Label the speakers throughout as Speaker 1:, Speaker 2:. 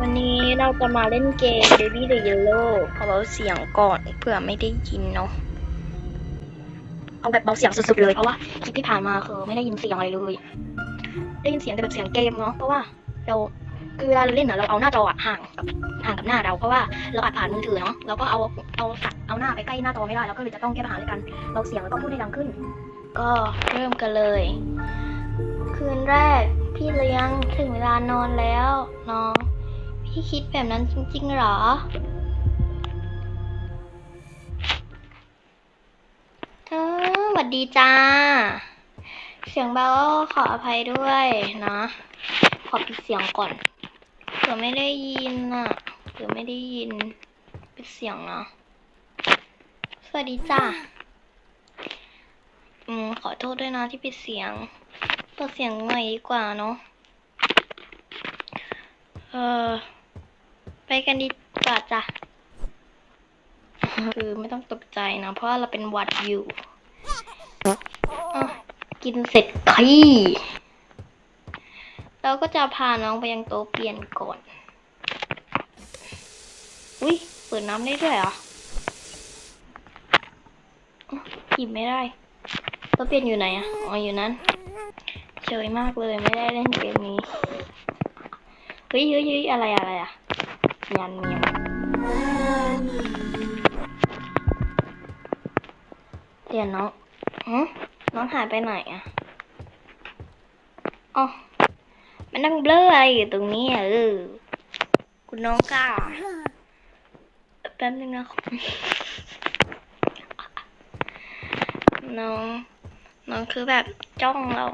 Speaker 1: วันนี้เราจะมาเล่นเกม Baby the Yellow ขอเบาเสียงก่อนเผื่อไม่ได้ยินเนาะ เอาแบบเบาเสียงสุดๆเลยเพราะว่าคลิปที่ผ่านมาคือไม่ได้ยินเสียงอะไรเลย ได้ยินเสียงแต่แบบเสียงเกมเนาะเพราะว่าเราคือเวลาเราเล่นเนาะเราเอาหน้าจออะห่างกับห่างกับหน้าเราเพราะว่าเราอัดผ่านมือถือเนาะเราก็เอาเอาสักเอาหน้าไปใกล้หน้าจอไม่ได้เราก็เลยจะต้องแก้ปัญหาด้วยกันเบาเสียงแล้วก็พูดให้ดังขึ้น ก็เริ่มกันเลย คืนแรกพี่เลี้ยงถึงเวลานอนแล้วน้อง พี่คิดแบบนั้นจริงๆหรอเออสวัสดีจ้า เสียงเบาขออภัยด้วยนะขอปิดเสียงก่อนเผื่อไม่ได้ยินอะเผื่อไม่ได้ยินปิดเสียงเนาะ สวัสดีจ้า อืม ขอโทษด้วยนะที่ปิดเสียง เปิดเสียงหน่อยดีกว่าเนาะเออ ไปกันดีกว่าจ้ะ คือไม่ต้องตกใจนะ เพราะเราเป็นวัดอยู่กินเสร็จขี้เราก็จะพาน้องไปยังโต๊ะเปลี่ยนก่อน อุ้ยเปิดน้ำได้ด้วยเหรอหยิบไม่ได้โต๊ะเปลี่ยนอยู่ไหนอะอ๋ออยู่นั้นเฉยมากเลยไม่ได้เล่นเกมนี้ เฮ้ยเฮ้ยเฮ้ยอะไรอะไรอะ ยันเมียวเดี๋ยวน้องหือน้องหายไปไหนอะอ๋อมันนั่งเบลออะไรอยู่ตรงนี้อะเออคุณน้องก้าแป๊บนึงนะน้อง น้องคือแบบจ้องเรา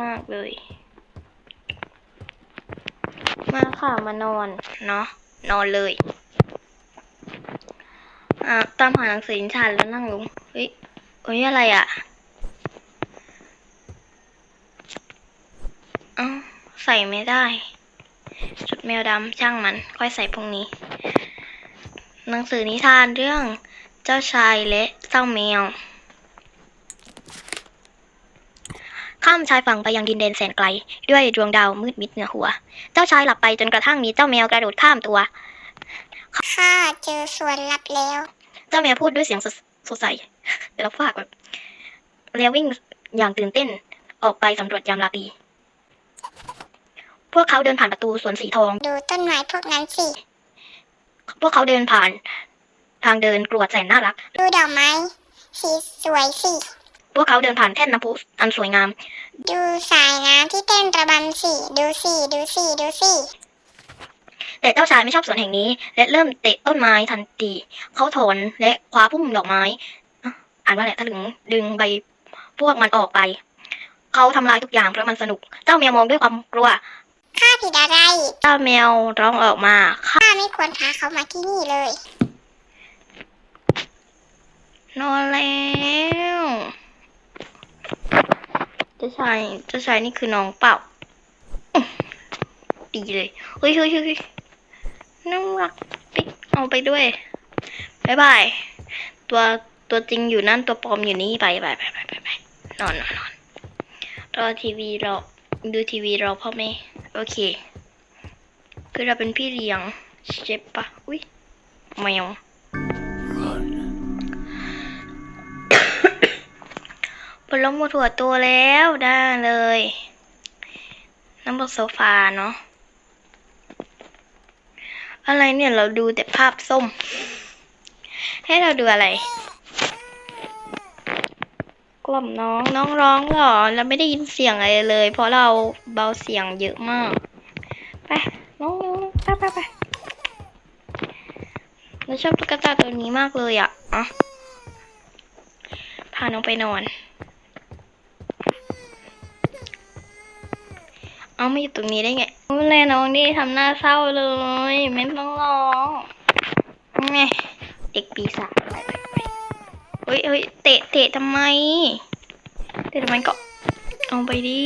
Speaker 1: มากเลย มาค่ะมานอน เนาะ นอนเลย อ่า ตามหาหนังสือนิทานแล้วนั่งลง เฮ้ยเฮ้ยอะไรอะอ้าใส่ไม่ได้ จุดแมวดำช่างมัน ค่อยใส่พรุ่งนี้ หนังสือนิทานเรื่องเจ้าชายและเจ้าแมว ข้า มชายฝั่งไปยังดินแดนแสนไกล ด้วยดวงดาวมืดมิดเหนือหัว เจ้าชายหลับไปจนกระทั่งมีเจ้าแมวกระโดดข้ามตัว
Speaker 2: ข้าเจอส่วนลับแล้ว
Speaker 1: เจ้าแมวพูดด้วยเสียงสดสดใสแต่เราฝากแบบแล้ววิ่งอย่างตื่นเต้นออกไปสำรวจยามราตรีพวกเขาเดินผ่านประตูสวนสีทอง
Speaker 2: ดูต้นไม้พวกนั้นสิ
Speaker 1: พวกเขาเดินผ่าน ทางเดินกรวดแสนน่ารัก
Speaker 2: ดูดอกไม้สีสวยสิ
Speaker 1: พ วกเขาเดินผ่านแท่นน้ำพุอันสวยงาม
Speaker 2: ดูสายน้ำที่เต้นระบำสิดูสิดูสิดูสิ
Speaker 1: แต่เจ้าชายไม่ชอบสวนแห่งนี้ และเริ่มเตะต้นไม้ทันทีเขาถอนและคว้าพุ่มดอกไม้อะอ่านว่าแหละถ้าถึงดึงใบพวกมันออกไป เขาทำลายทุกอย่างเพราะมันสนุก เจ้าแมวมองด้วยความกลัว
Speaker 2: ข้าผิดอะไร
Speaker 1: เจ้าแมวร้องออกมา
Speaker 2: ข้าไม่ควรพาเขามาที่นี่เลย
Speaker 1: นอนแล้ว เจ้าชายเจ้าชายนี่คือน้องเปล่าดีเลยเฮ้ยเฮ้ยเฮ้ยน่ารักปิ๊กเอาไปด้วยบายบาย ตัวตัวจริงอยู่นั่นตัวปลอมอยู่นี่ไปไปไปไปไปไปนอนนอนนอนรอทีวีรอดูทีวีรอพ่อแม่โอเค คือเราเป็นพี่เลี้ยงเจ็บปะอุ้ยแมว ผลลมหมดหัวตัวแล้วได้เลยนั่งบนโซฟาเนาะอะไรเนี่ยเราดูแต่ภาพส้ม ให้เราดูอะไร กล่อมน้องน้องร้องหรอ เราไม่ได้ยินเสียงอะไรเลย เพราะเราเบาเสียงเยอะมาก ไป น้องไปไปไปเราชอบตุ๊กตาตัวนี้มากเลยอะอะพาน้องไปนอน เอามาอยู่ตรงนี้ได้ไงไม่เลยน้องนี่ทำหน้าเศร้าเลย ไม่ต้องร้องไงเด็กปีศาจเฮ้ยเฮ้ยเตะเตะทำไม เตะทำไมก็เอาไปดิ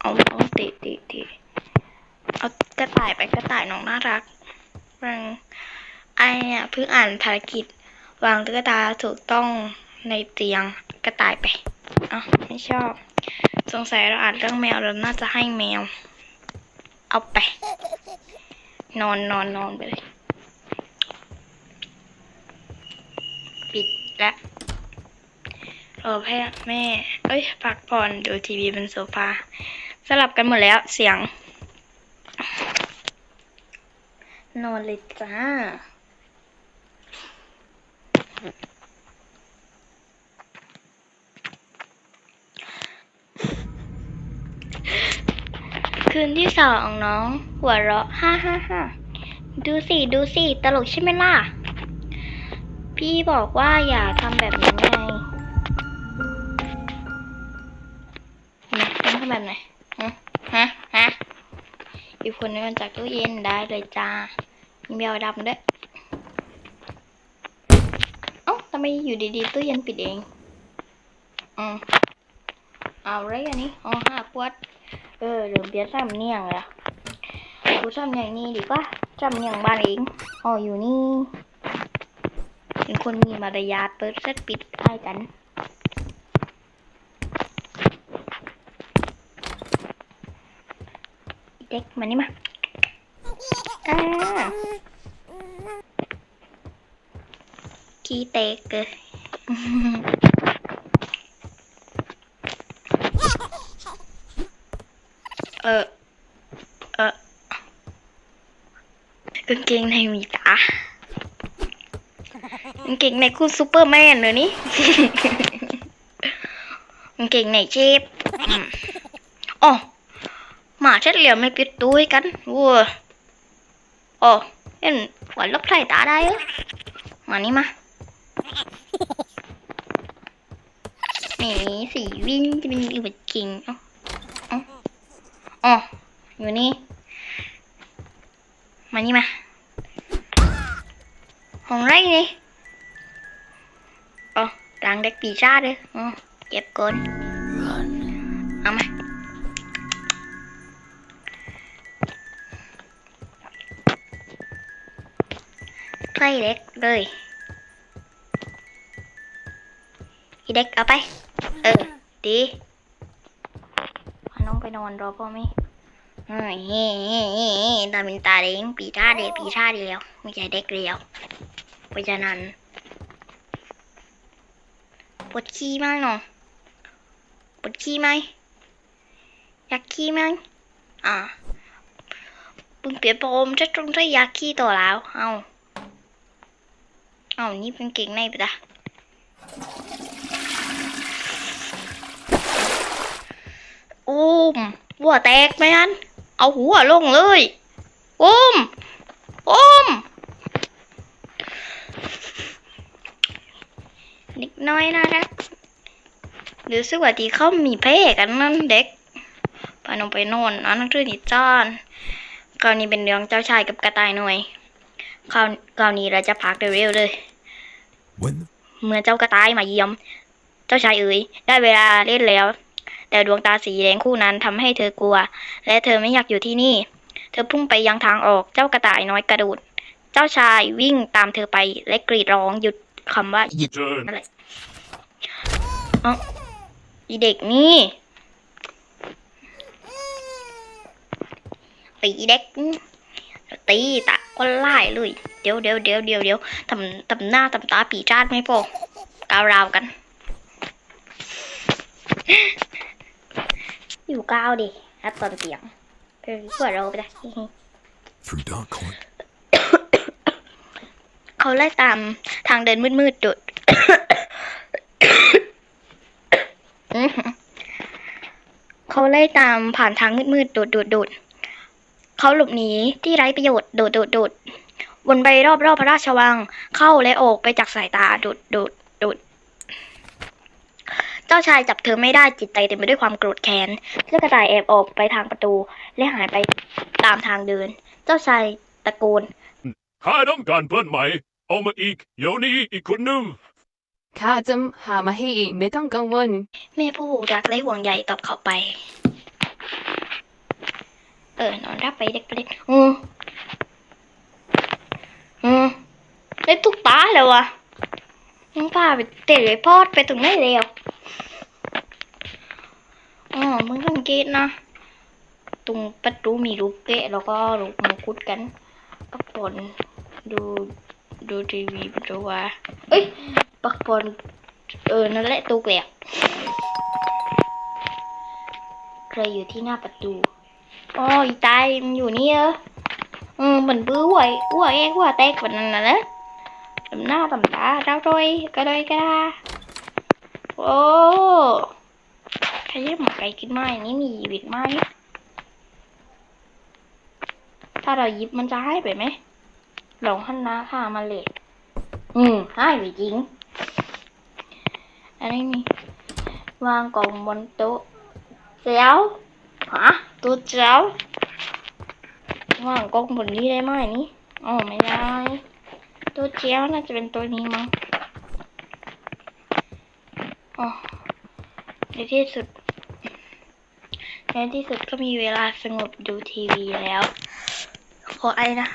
Speaker 1: เอาเอาเตะเตะเตะเอากระต่ายไปกระต่ายน้องน่ารักวางไอ้อะเพิ่งอ่านภารกิจ วางตุ๊กตาถูกต้องในเตียงกระต่ายไปเอ้าไม่ชอบ สงสัยเราอ่านเรื่องแมวเราน่าจะให้แมว เอาไป นอนนอนนอนไปเลย ปิดละรอแพทย์แม่ เอ้ยพักผ่อนดูทีวีบนโซฟาสลับกันหมดแล้วเสียง นอนเลยจ้า คืนที่สองน้อง หัวเราะฮ่าฮ่าฮ่าดูสิ ดูสิ ตลกใช่ไหมล่ะ พี่บอกว่าอย่าทำแบบนี้ไงนะต้องทำแบบไหนฮะฮะฮะอีกคนนึงมาจากตู้เย็นได้เลยจ้ามีแมวดำด้วยเอ้าทำไมอยู่ดีๆตู้เย็นปิดเองอืมเอาไรอันนี้อ๋อห้าขวด เออเดี๋ยวเบียร์ซ้ำเนียงเลยอะกูซ้ำอย่างนี้ดีกว่าซ้ำเนียงบ้านเองอ๋ออยู่นี่ เป็นคนมีมารยาทเปิดเซตปิดได้กันเด็กมานี่มาอ่าขี้เตกเกยเออเออกางเกงในมีตากางเกงในคู่ซูเปอร์แมนเลยนี่กางเกงในเจ็บอืมอ๋อหมาเช็ดเหลี่ยมไม่ปิดตู้ให้กันวัวอ๋อเห็นหัวลบไถ่ตาได้เหรอมานี่มานี่สีวิ่งจะเป็นอีกจริงเอ๋ออ๋อ อ๋ออยู่นี่ มานี่มา ของไรนี่อ๋อหลังเด็กปีชาเลยอ๋อเจ็บเกินเอามาใกล้เด็กเลยอีเด็กเอาไป เออ ดี น้องไปนอนรอพ่อไหมเฮ้ยเฮ้เฮ้เฮ้ตาเป็นตาเด้งปีชาเด็กปีชาเดียวไม่ใช่เด็กเดียวเพราะฉะนั้นปวดขี้ไหมเนาะปวดขี้ไหมอยากขี้ไหมอ่าปึงเปลี่ยนผมจะตรงใจอยากขี้ต่อแล้ว เอาเอานี่เป็นเก่งในปะจ๊ะ อุ้มหัวแตกไหมอันเอาหัวลงเลยอุ้มอุ้มเด็กน้อยน่ารักรู้สึกว่าที่เขามีเพศกันนั่นเด็กพาน้องไปโน่นอ่านหนังสือนิทานคราวนี้เป็นเรื่องเจ้าชายกับกระต่ายหน่อยคราวคราวนี้เราจะพักเร็วๆเลย
Speaker 3: When
Speaker 1: เมื่อเจ้ากระต่ายมาเยี่ยม เจ้าชายเอ๋ยได้เวลาเล่นแล้ว แต่ดวงตาสีแดงคู่นั้นทำให้เธอกลัว และเธอไม่อยากอยู่ที่นี่ เธอพุ่งไปยังทางออกเจ้ากระต่ายน้อยกระโดดเจ้าชายวิ่งตามเธอไปและกรีดร้องหยุดคำว่า
Speaker 3: you
Speaker 4: Turn.
Speaker 1: อะไรเอ้าอีเด็กนี่ตีเด็กนี่ตีตะก็ไล่เลยเดี๋ยวเดี๋ยวเดี๋ยวเดี๋ยวเดี๋ยวทำทำหน้าทำตาปีจาดไม่พอกาวราวกัน อยู่ก้าวดิแอปตอนเสียงเพื่อเพื่อเราไปได้
Speaker 3: through dark corn.
Speaker 1: เขาไล่ตามทางเดินมืดๆโดดอื้อหือเขาไล่ตามผ่านทางมืดๆโดดโดดโดดเขาหลบหนีที่ไร้ประโยชน์โดดโดดโดดวนไปรอบรอบพระราชวัง เข้าและออกไปจากสายตาโดดโดดโดด เจ้าชายจับเธอไม่ได้จิตใจเต็มไปด้วยความโกรธแค้นเจ้ากระต่ายแอบออกไปทางประตู และหายไปตามทางเดิน เจ้าชายตะโกน
Speaker 4: ข้าต้องการเพื่อนใหม่ เอามาอีกเดี๋ยวนี้อีกคนหนึง
Speaker 5: ข้าจะหามาให้เองไม่ต้องกังวล
Speaker 1: แม่ผู้รักและห่วงใยตอบเขาไป เออนอนรับไปเด็กเล็กอืมอืมได้ตุ๊กตาแล้ววะมึงพาไปเตะเลยพอดไปตรงไหนเร็ว อ๋อมึงสังเกตนะ ตรงประตูมีรูปแกะแล้วก็รูปมงกุฎกันปักปนดูดูทีวีดูว่าเอ้ยปักปนเออ นั่นแหละตุกแหลกใครอยู่ที่หน้าประตูอ๋อีตายมันอยู่นี่เอออืมเหมือนบื้อหัวหัวแอกหัวแตกแบบนั้นนะนะตำหน้าตำตาเจ้าโดยก็โดยก็ได้โอ้ ใครยังหมาไก่กินไม้นี่มีวิตไหม ถ้าเรายิบมันจะให้ไปไหมลองหันนาค่ะมาเลยอืมให้ไปจริง อันนี้นี่ วางกล่องบนโต๊ะเสียวฮะตัวเจ้าวางกล่องบนนี้ได้ไหมนี่อ๋อไม่ได้ ตัวเจ้าน่าจะเป็นตัวนี้มั้ง อ๋อในที่สุด ในที่สุดก็มีเวลาสงบดูทีวีแล้วขอไอนะ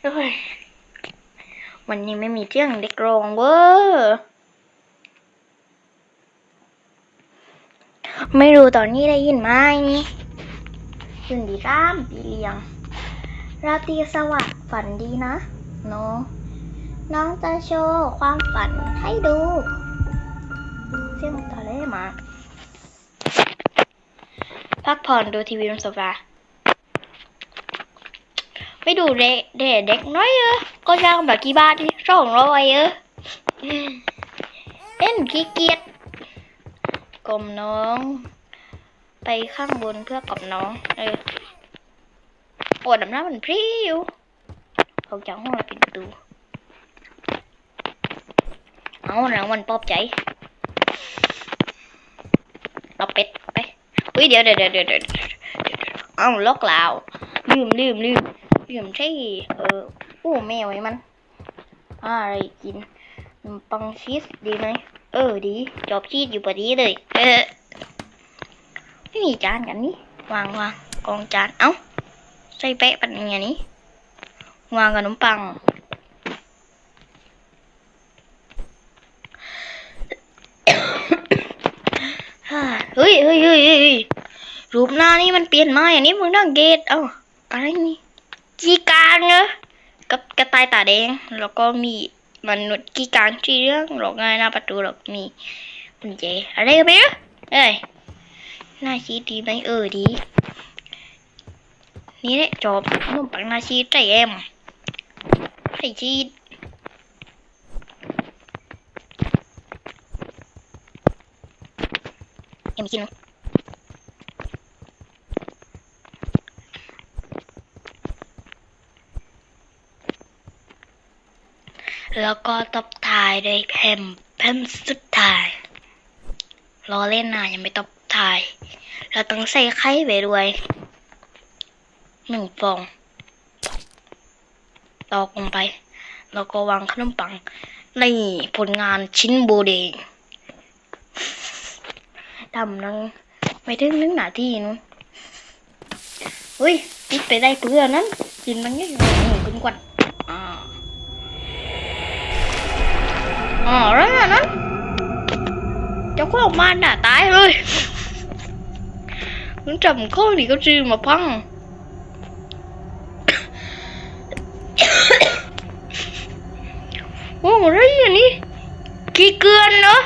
Speaker 1: เฮ้ยวันนี้ไม่มีเที่ยงเด็กโรงเวอร์ไม่รู้ตอนนี้ได้ยินไหมนี่คืนดีร่ามปีเลียง ราตรีสวัสดิ์ฝันดีนะน้องน้องจะโชว์ความฝันให้ดู เสียงทะเลมา พักผ่อนดูทีวีบนโซฟาไม่ดูเด็กเด็กน้อยเออก็ช่างแบบกี่บาทดิสองร้อยเออเล่นขี้เกียจกลมน้อง ไปข้างบนเพื่อกลมน้อง เออปวดดำน้ำมันพริ้วเขาจังห้องเราปิดประตูเอารางวัลปอบใจเอาเป็ด อุ้ยเดี๋ยวเดี๋ยวเดี๋ยวเดี๋ยวเดี๋ยวเอาล็อกลาวลืมลืมลืมลืมใช่เอออู้แมวไอ้มันอะไรกินนมปังชีสดีไหมเออดี จอบชีสอยู่พอดีเลย เออไม่มีจานกันนี่วางวางกองจานเอ้าใส่แปะปันอย่างนี้วางกับขนมปังเฮ้ยเฮ้ยเฮ้ยเฮ้ย รูปหน้านี่มันเปลี่ยนมาอย่างนี้มึงนั่งเกตเอ้าอะไรนี่จีกางเนอะกับกระต่ายตาแดง แล้วก็มีมนุษย์กีกางที่เรื่องหลอกง่ายหน้าประตูหลอกมีกุญแจอะไรกันไปเนอะเอ้ยหน้าชีดีไหมเออดี นี่แหละจอบขนมปังหน้าชีใจแอมใส่ชีสเอ็มกิน แล้วก็ตบท้ายด้วยแพมแพมสุดท้ายรอเล่นนะยังไม่ตบท้าย เราต้องใส่ไข่ไปด้วยหนึ่งฟองตอกลงไป แล้วก็วางขนมปังในผลงานชิ้นโบเดงทำนังไม่ถึงนึ่งนาที่นู้นเฮ้ยปิดไปได้เพื่อนั้นกินมันยังไงคุณกวน อ๋อแล้วนั้นเจ้าของบ้านน่ะตายเลยมันจำข้อนี้ก็จือมาพังโอ้อะไรอย่างนี้ขี้เกือนเนาะ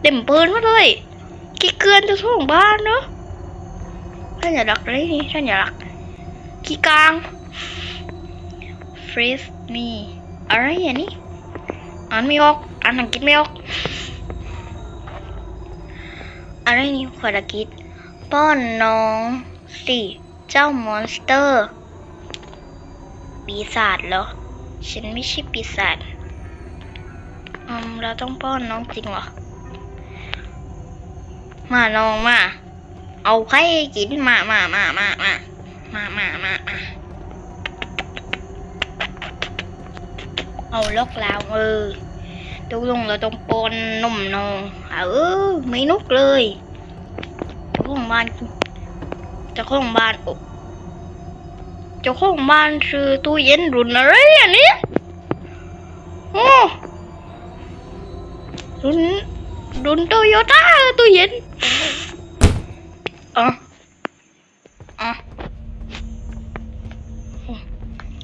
Speaker 1: เต็มปืนมาเลยขี้เกือนจะท่ของบ้านเนาะท่านอย่ารักอะไรนี่ท่านอย่ารักขี้กลางฟรีสมีอะไรอย่างนี้ อ่านไม่ออกอ่านอังกฤษไม่ออกอะไรนี่ภารกิจป้อนน้องสิเจ้ามอนสเตอร์ ปีศาจเหรอ ฉันไม่ใช่ปีศาจอืมเราต้องป้อนน้องจริงเหรอ มาน้องมา เอาไข่กินมามามามามามามามามา เอาล็อกแล้วเออตกลงเราต้องปนนมนองเออไม่นุกเลยเจ้าของบ้านเจ้าของบ้านอ้เจ้าของบ้านซื้อตู้เย็นรุ่นอะไรอันนี้โอ้รุ่นรุ่นโตโยต้าตู้เย็นอะอะ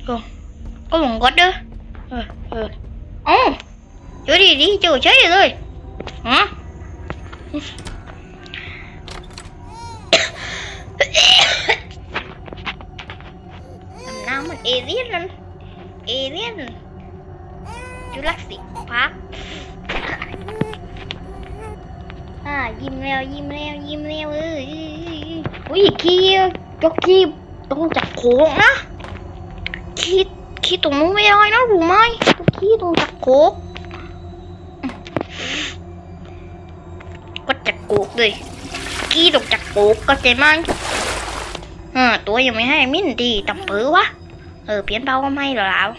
Speaker 1: Không Có một quất đó Ờ Ờ Ồ Chỗ đi đi chỗ cháy rồi Hả Làm nào mà alien lên Alien Jurassic Park อ่ายิ้มแล้วยิ้มแล้วยิ้มแล้ว ขี้ตรงนู้นไม่ได้นะรู้ไหมขี้ตรงจับโค้งก็จับโค้งเลยขี้ตรงจับโค้งก็ใจไหมเออตัวยังไม่ให้มิ้นดีตับเปื้อวะเออเปลี่ยนเบาก็ไม่หรอแล้ว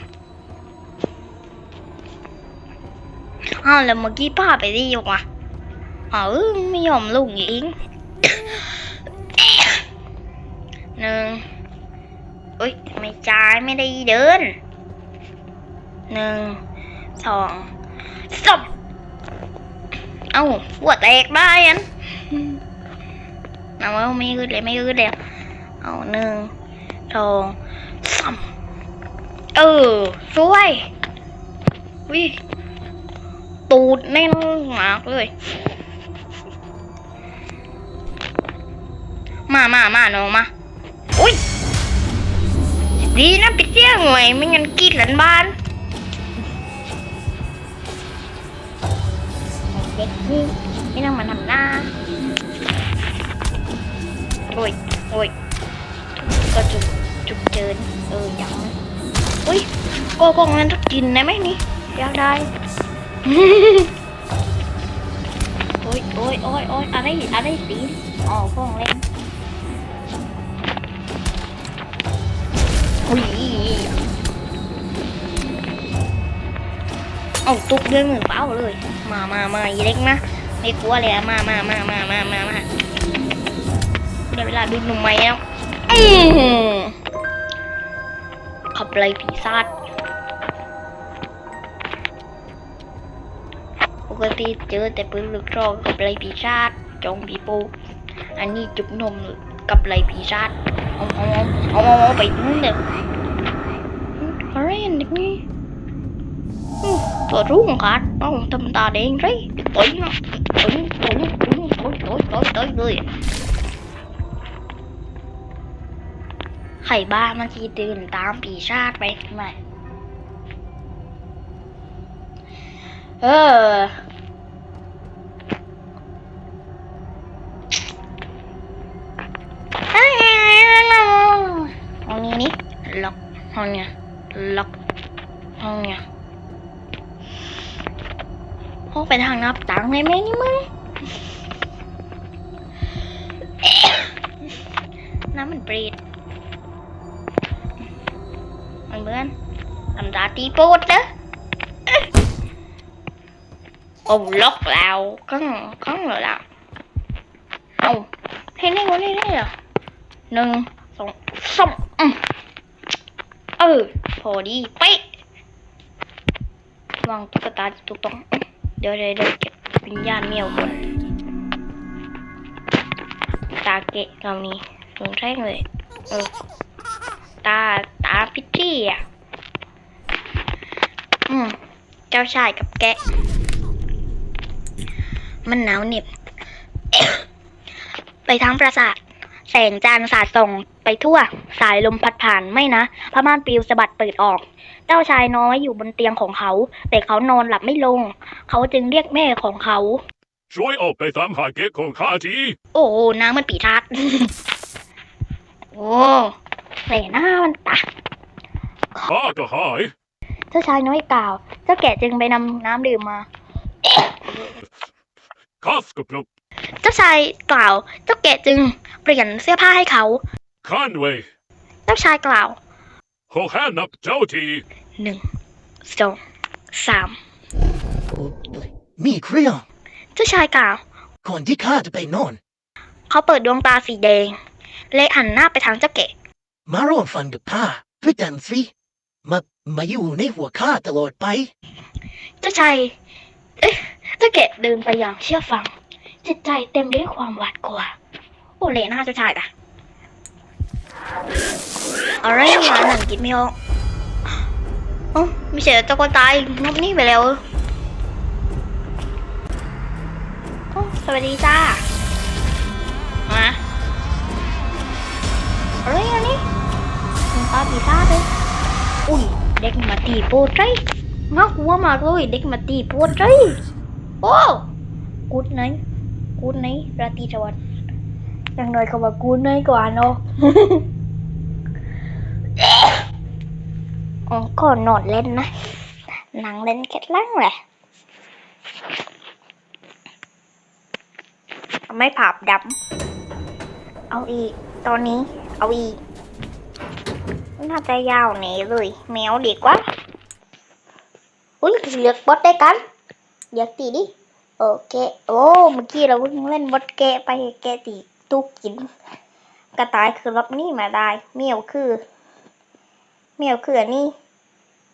Speaker 1: อ้าวแล้วเมื่อกี้ป้าไปได้ยังวะเออไม่ยอมลงเองหนึ่ง อ้ย ไม่จ่ายไม่ได้เดินหนึ่งสองสามเอ้าหัวแตกได้ยันเอาเอาไม่ขึ้นเลยไม่ขึ้นเลยเอาหนึ่งสองสามเออสวยวิตูดแน่นมากเลยมามามาน้องมาอุ้ย ดีนะปิดเสียงหน่อยไม่งั้นกรีดหลันบ้านเด็กนี่ไม่ต้องมาทำหน้าโอ้ยโอ้ยก็จุกจุกเจินเออยังอุ้ยโกโก้งั้นต้องกินได้ไหมนี่อยากได้โอ้ยโอ้ยโอ้ยโอ้ยอะไรอะไรสีอ๋อฟองเล่น เอาตุกเด้วยมือเปล่าเลย มามามาอีเล็กนะไม่กลัวเลยมามามามามามามาได้เวลาดูหนุ่มใหมแล้วอื้อหือขับไล่ผีซาดปกติเจอแต่ปืนลูกซองกับไล่ผีซาดจองผีปู อันนี้จุกนมกับไล่ผีซาด เอาเอาเอาเอาเอาไปนู่นเลยอะไรอันนี้ตัวรุ่งขาดต้องทำตาแดงไรตุ้ยนะตุ้ยตุ้ยตุ้ยตุ้ยตุ้ยตุ้ยตุ้ยเลยไข่บ้าเมื่อกี้ตื่นตามปีชาติไปไมเออ ห้องเนี้ยล็อกห้องเนี้ยห้องไปทางนับตังค์เลยไหมนี่มึงน้ำมันเปรีดมันเบื่อนทำตาตีโปดเด้อโอ้ล็อกแล้วก็ก็เลยล่ะเอาเห็นได้ก็ได้ได้เหรอหนึ่งสองสามอืม เออ พอดีเป๊ะวางตุ๊กตาถูกต้องเดี๋ยวเดี๋ยวเดี๋ยวเก็บวิญญาณเมียวก่อนตาเกะเรานี่สูงแท่งเลย เออ ตาตาพิตี้อะ อืม เจ้าชายกับแกะ มันหนาวเหน็บ ไปทางปราสาท แสงจันทร์สาดส่อง ไปทั่ว สายลมพัดผ่านไม่นะผ้าม่านปลิวสะบัดเปิดออก เจ้าชายน้อยอยู่บนเตียงของเขา แต่เขานอนหลับไม่ลง เขาจึงเรียกแม่ของเขา
Speaker 4: ช่วยออกไปตามหาเก็กของข้าที
Speaker 1: โอ้น้ำมันปีทัดโอ้แต่หน้ามันตา
Speaker 4: ข้าก็หาย
Speaker 1: เจ้าชายน้อยกล่าว เจ้าแก่จึงไปนำน้ำดื่มมา
Speaker 4: ข้าสกับพลุก
Speaker 1: เจ้าชายกล่าว เจ้าแก่จึงเปลี่ยนเสื้อผ้าให้เขา
Speaker 4: ข้านเวย
Speaker 1: เจ้าชายกล่าว
Speaker 4: ขอข้านับเจ้าที
Speaker 1: หนึ่งสองสาม
Speaker 6: มีเครื่อง
Speaker 1: เจ้าชายกล่าว
Speaker 6: ก่อนที่ข้าจะไปนอน
Speaker 1: เขาเปิดดวงตาสีแดง และหันหน้าไปทางเจ้าแก่
Speaker 6: มาร่วมฟังกับข้าด้วยกันสิมามาอยู่ในหัวข้าตลอดไป
Speaker 1: เจ้าชายเอ๊ะเจ้าแกะเดินไปอย่างเชื่อฟัง จิตใจเต็มด้วยความหวาดกลัว โอ้เละหน้าเจ้าชายปะ อะไรมาหนังกินไม่ออกไม่ใช่เจ้าก็ตายนบนี่ไปแล้วโอ้สวัสดีจ้า มาอะไรอันนี้มันปลาปีศาจเลยอุ้ยเด็กมาตีโปรดใจน่ากลัวมากเลยเด็กมาตีโปรดใจโอ้กูดไหนกูดไหนราตรีสวัสดิ์อย่างน้อยก็ว่ากูดไหนกว่าเนาะ อ๋อก็นอนเล่นนะ นั่งเล่นแค่ล่างแหละไม่ผับดำเอาอีก ตอนนี้ เอาอีก น่าจะยาวหนีเลย แมวดีกว่า อุ้ยเลือกบอสได้กันเดี๋ยวตีดิ โอเค โอ้ เมื่อกี้เราเพิ่งเล่นบอสแกะไปแกะตีตุกกิน กระต่ายคือรับนี่มาได้ เมียวคือ เมียวคืออันนี้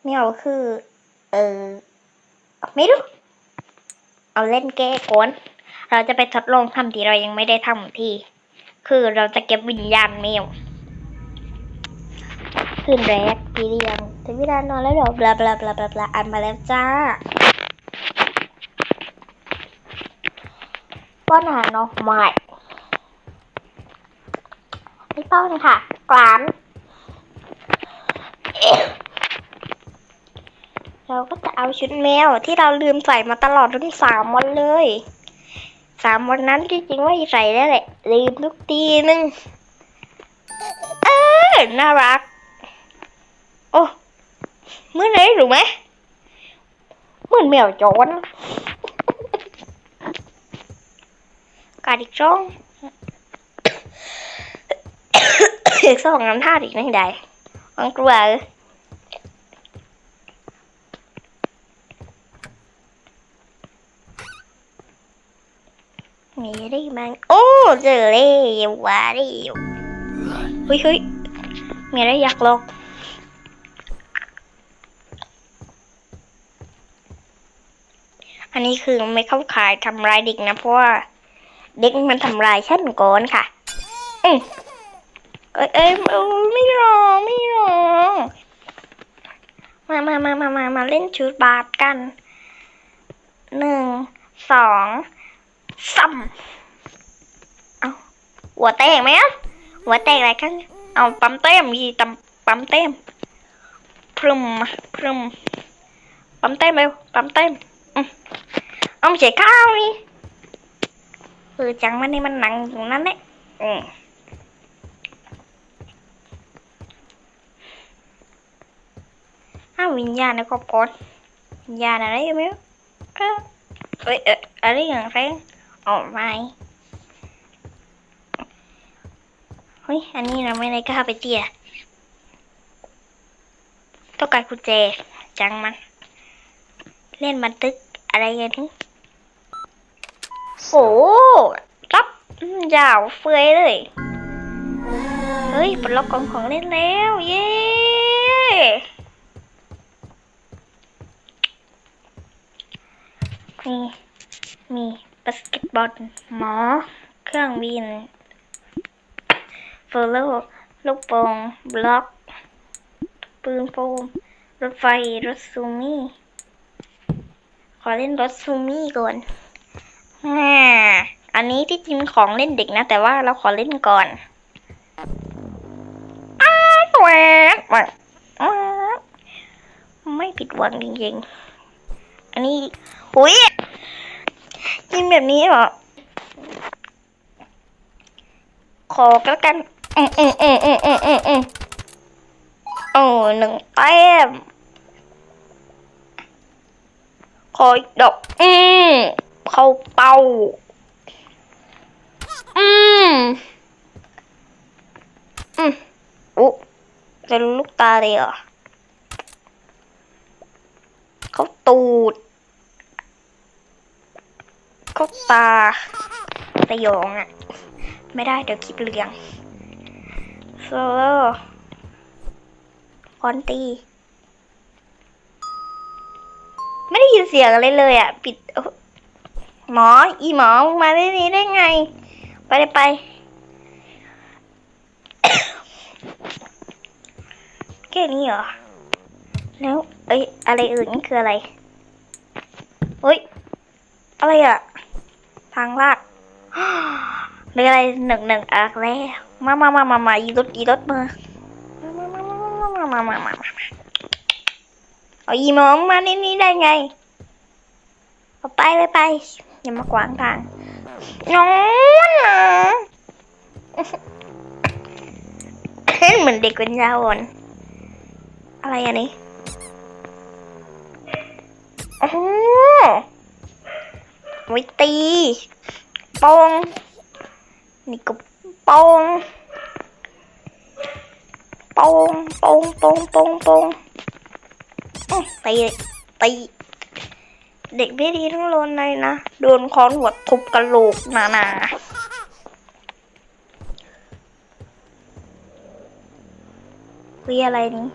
Speaker 1: เมียวคือ เออไม่รู้ เอาเล่นแก้ก่อนเราจะไปทดลองทำที่เรายังไม่ได้ทำที่ คือเราจะเก็บวิญญาณแมวคืนแรกปีเรียนถึงเวลานอนแล้วเดี๋ยวบลาบลาบลาบลาบลาอ่านมาแล้วจ้าป้อนอาหารเนาะไม่ไม่ป้อนค่ะกลาน เราก็จะเอาชุดแมวที่เราลืมใส่มาตลอดทั้งสามวันเลย สามวันนั้นจริงๆว่าใส่แล้วแหละ ลืมทุกทีนึง เออน่ารัก โอ้เมื่อไหร่รู้ไหมเหมือนแมวจรกาดอีกช่องอีกสองน้ำท่าอีกนั่นใดอังกลัวเออ มีได้มั้งโอ้เจอเลยว่าได้อยู่เฮ้ยเฮ้ยมีอะไรอยากลองอันนี้คือไม่เข้าข่ายทำร้ายเด็กนะ เพราะว่าเด็กมันทำร้ายฉันก่อนค่ะอืมเอ้ยเอ้ยเอ้ยไม่รอไม่รอมามามามามามาเล่นชุดบาสกันหนึ่งสองซ้ำเอา หัวแตกไหมอะหัวแตกอะไรกันเอาปั๊มเต็มยีตำปั๊มเต็มพรึมพรึมปั๊มเต็มเร็วปั๊มเต็มอืมเอาไม่ใช่ข้าวนี่เออจังมันนี่มันหนังตรงนั้นแหละอืมอ้าววิญญาณในครอบครัววิญญาณอะไรไม่รู้เออเอ้ยเอออะไรอย่างแรงออกมา เฮ้ย อันนี้เราไม่ได้กล้าไปเจียต้องการกุญแจจังมัน เล่นบันทึกอะไรกันนี่โหรับยาวเฟือยเลย เฮ้ยปลดล็อกกล่องของเล่นแล้ว เย้มีมีบาสเกตบอลหมอ เครื่องบิน โฟโลลูกโป่งบล็อก ปืนโฟมรถไฟ รถซูมี่ ขอเล่นรถซูมี่ก่อนอ่าอันนี้ที่จริงของเล่นเด็กนะ แต่ว่าเราขอเล่นก่อนอ้าวแหวนไม่ผิดหวังจริงๆ อันนี้อุ้ยกินแบบนี้เหรอ ขอแล้วกัน เอืมอืมอืมอืมอืมอืมอืมโอ้หนึ่งแต้มขออีกดอก อืมเข้าเป้า อืมอืมอุ๊จะลูกตาเลยเหรอเขาตูด เขาตาสยองอะ ไม่ได้เดี๋ยวคลิปเหลือง โซโล่คอนตี ไม่ได้ยินเสียงอะไรเลยอะ่ะ ปิด หมอ อีหมอมึงมาได้นี้ได้ไง ไปเลยไป แค่นี้เหรอ แล้ว เอ้ย อะไรอื่นนี่คืออะไรเฮ้ย อะไรอะ ทางลาด หรือะไรหนึ่งหนึ่งอักแล้วมามามามามาอีรถอีรถมามามามามามามามามาเอาอีมองมานี่นี่ได้ไงเอาไปเลยไปอย่ามาขวางทางน้องนะเหมือนเด็กเป็นยาอ่อนอะไรอันนี้โอ้โหว้ตีปอง นี่ก็ปองปองปองปองปองปองตีตีเด็กไม่ดีทั้งโลนเลยนะ โดนค้อนหัวทุบกระโหลกหนาวีอะไรนี้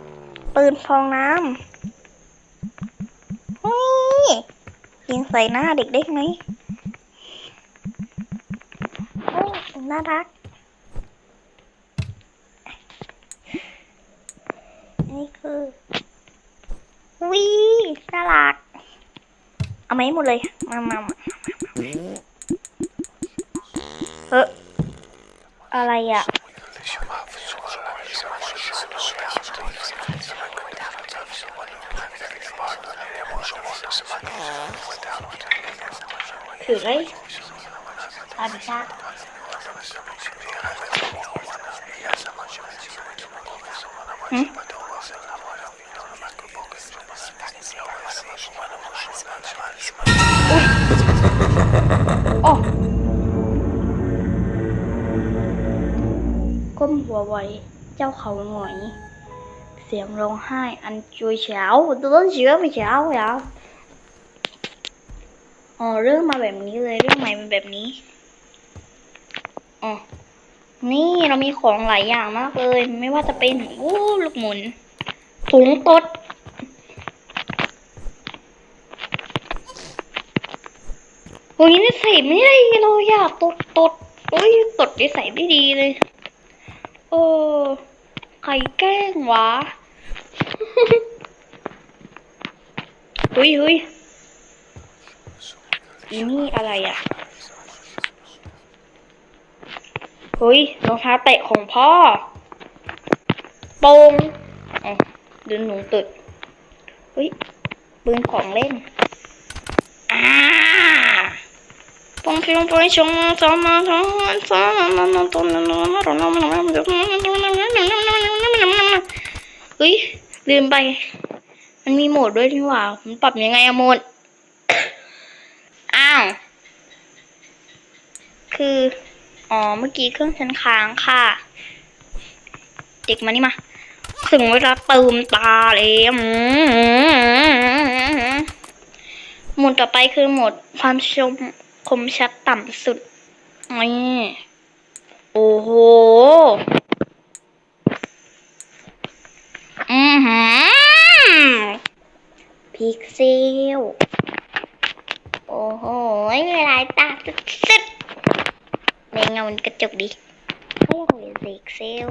Speaker 1: ปืนฟองน้ำเฮ้ยยิงใส่หน้าเด็กได้ไหมเฮ้ย น่ารัก นี่คือวีน่ารัก เอามาให้หมดเลย มามามาเอออะไรอะถือเลยตาบิช โอ้ก้มหัวไว้ เจ้าเขาหงอย เสียงร้องไห้อันจุยเฉาตัวเชื้อไม่เฉาแล้ว อ๋อเรื่องมาแบบนี้เลยเรื่องใหม่เป็นแบบนี้ อ๋อ นี่เรามีของหลายอย่างมากเลย ไม่ว่าจะเป็นโอ้ลูกหมุน ถุงตด โอ้ยนี่ใส่ไม่ได้เลยอะตดตดโอ้ยตดนี่ใส่ไม่ดีเลย โอ้ใครแกล้งวะเฮ้ยเฮ้ยอีนี่อะไรอะเฮ้ยรองเท้าเตะของพ่อโปงอ๋อดูหนูตึดเฮ้ยปืนของเล่นอ่า เฮ้ยลืมไป มันมีโหมดด้วยนี่หว่ามันปรับยังไงอะโหมด อ้าว คือ อ๋อ เมื่อกี้เครื่องฉันค้างค่ะ เด็กมานี่มา ถึงเวลาเติมตาแล้วหมดต่อไปคือโหมดความชม มชัดต่ำสุดนี่โอ้โห อือหือพิกเซล โอ้โหลายตาสุดๆในเงามันกระจกดิก็ยังเป็นพิกเซล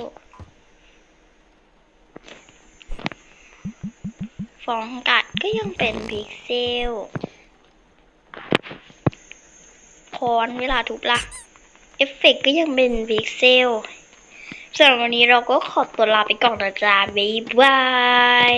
Speaker 1: ฟองกัดก็ยังเป็นพิกเซล พรเวลาทุกละเอฟเฟกก็ยังเป็นพิกเซลสำหรับวันนี้เราก็ขอตัวลาไปก่อนนะจ๊ะบ๊ายบาย